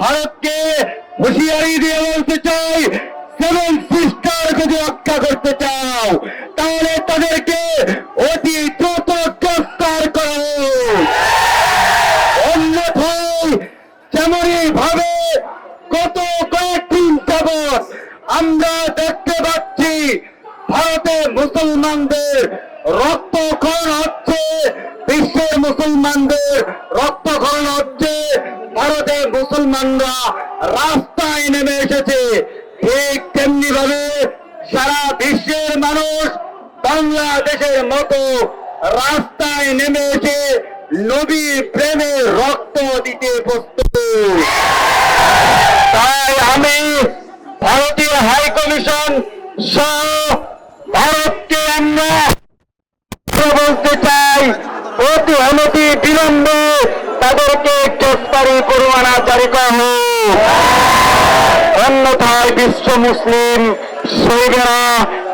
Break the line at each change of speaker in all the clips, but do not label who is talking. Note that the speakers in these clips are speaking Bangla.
ভারতকে হুঁশিয়ারি দিয়ে বলতে চাই সেভেন সিস্টার যদি রক্ষা করতে চাও, তাহলে তাদেরকে অতি দ্রুত গ্রেফতার করো। অন্যথায় যেমনই ভাবে গত কয়েকদিন যাবৎ আমরা দেখতে পাচ্ছি, ভারতে মুসলমানদের রক্তক্ষরণ হচ্ছে, বিশ্বের মুসলমানদের রক্তক্ষরণ হচ্ছে মুসলমানরা রাস্তায় নেমে এসেছে। ঠিক তেমনি ভাবে সারা বিশ্বের মানুষ বাংলাদেশের মতো রাস্তায় নেমে এসে নবী প্রেমে রক্ত দিতে প্রস্তুত। তাই আমি ভারতীয় হাই কমিশন সহ ভারতকে আমরা বলতে চাই, অতি অনতি বিলম্বে তাদেরকে গ্রেফতারি পরোয়ানা জারি করা হোক। অন্যথায় বিশ্ব মুসলিম সইবে না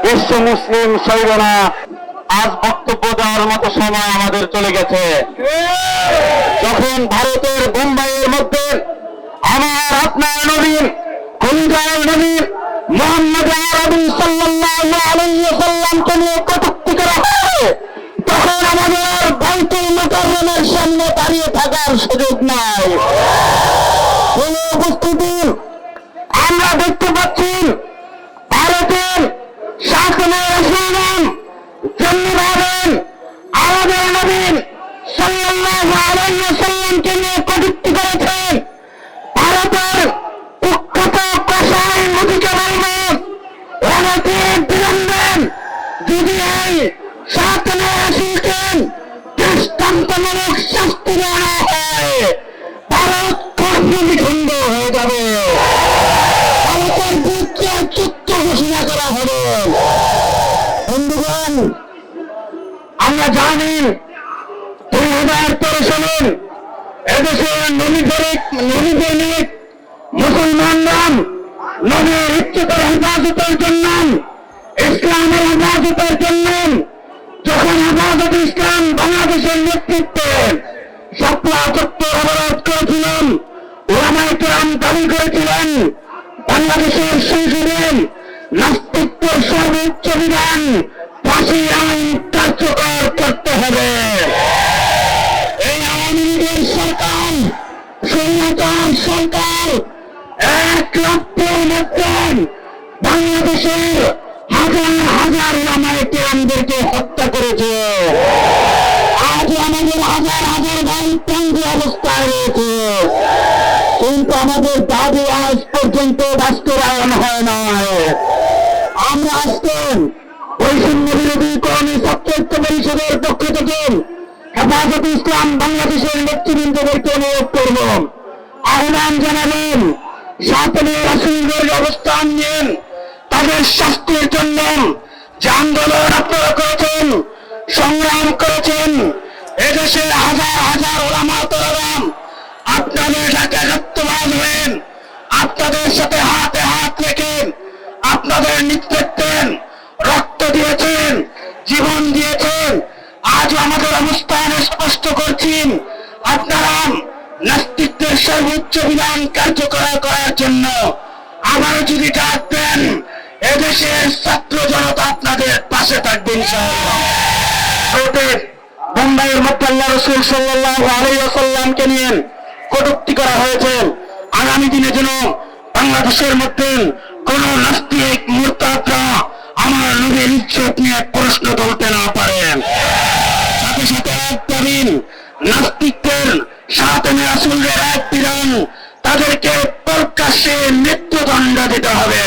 বিশ্ব মুসলিম সইবে না আজ বক্তব্য দেওয়ার মতো সময় আমাদের চলে গেছে। যখন ভারতের বোম্বাইয়ের মধ্যে আমার আপনার নবীন খুলগাঁয়ের নবীন, মোহাম্মদ আরবি সাল্লাল্লাহু আলাইহি ওয়াসাল্লামকে নিয়ে কটূক্তি করা হয় দাঁড়িয়ে থাকার সুযোগ নাই কোন উপস্থিতি আমরা দেখতে পাচ্ছি ভারতের শাসনের রসুলাম জন্ম ভাবেন আমাদের নবীন সাল্লাল্লাহু আলাইহি ওয়াসাল্লামকে নিয়ে কটূক্তি করেছেন ভারতের কুখ্যাত কষাই মোদীকে বলবেন অনেকে বিলম্বেন যদি এই শাসনে আসিতেন দৃষ্টান্তমূলক শাস্তি দেওয়া হয় ভারত কর্মবিখণ্ড হয়ে যাবে ভারতের বিরুদ্ধে চুক্ত ঘোষণা করা হবে বন্ধুগণ আমরা জানি দুই হাজার তেরো সালের এদেশের নবীদরিক নবীদৈনিক মুসলমানরা নবীর উচ্চতর হেফাজতের জন্য ইসলামের হেফাজতের জন্য যখন হেফাজত ইসলাম বাংলাদেশের নেতৃত্বে সাপলা চত্বর অবরোধ করেছিলাম ওলামাই কেরাম দাবি করেছিলেন, বাংলাদেশের সংসদে নাস্তিত্বের সর্বোচ্চ বিধান ফাঁসি আইন কার্যকর করতে হবে এই আওয়ামী সরকার সৈন্যতার সরকার, এক লক্ষের মধ্যে বাংলাদেশের হাজার হাজার রামায়িক আমাদেরকে হত্যা করেছে। আজ আমাদের হাজার হাজার ভাই অবস্থায় রয়েছে। কিন্তু আমাদের দাবি আজ পর্যন্ত বাস্তবায়ন হয় নাই। আমরা আজকে বৈষম্য বিরোধী কর্মী ছাত্রত্ব পরিষদের পক্ষ থেকে হেফাজত ইসলাম বাংলাদেশের নেতৃবৃন্দদেরকে অনুরোধ করব। আহ্বান জানাবেন সাতনে অবস্থান নিন তাদের শাস্তির জন্য যে আন্দোলন আপনারা করেছেন, সংগ্রাম করেছেন এদেশের হাজার হাজার ওলামা তোলারাম আপনাদের সাথে একাত্মবাদ হবেন আপনাদের সাথে হাতে হাত রেখে আপনাদের নেতৃত্বের রক্ত দিয়েছেন জীবন দিয়েছেন আজ আমাদের অবস্থান স্পষ্ট করছেন আপনারা নাস্তিত্বের সর্বোচ্চ বিধান কার্যকর করার জন্য আবারও যদি ডাক দেন, এদেশের ছাত্র জনতা আপনাদের পাশে থাকবে ইনশাআল্লাহ। ভারতের বোম্বাইয়ের মধ্যে রসুল সাল্লাহ আলাইসাল্লামকে নিয়ে কটুক্তি করা হয়েছে। আগামী দিনে যেন বাংলাদেশের মধ্যে কোন নাস্তিক মূর্তাত্রা আমার নবীর ইজ্জত নিয়ে প্রশ্ন তুলতে না পারেন। সাথে সাথে নাস্তিকদের সাথে রাসুলের এক তাদেরকে প্রকাশ্যে মৃত্যুদণ্ড দিতে হবে।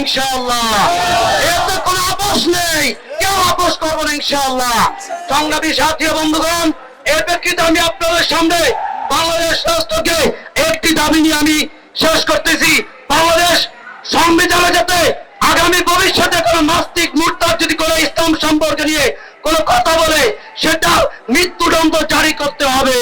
ইনশাল্লাহ সংগ্রামী কোনো আপোষ নেই। কেউ আপোষ করব ইনশাআল্লাহ। সংগ্রামী সাথী বন্ধুগণ এর প্রেক্ষিতে আমি আপনাদের সামনে বাংলাদেশ রাষ্ট্রকে একটি দাবি নিয়ে আমি শেষ করতেছি। বাংলাদেশ সংবিধানে যাতে আগামী ভবিষ্যতে কোনো নাস্তিক মুরতাদ যদি কোনো ইসলাম সম্পর্কে নিয়ে কোনো কথা বলে, সেটা মৃত্যুদণ্ড জারি করতে হবে।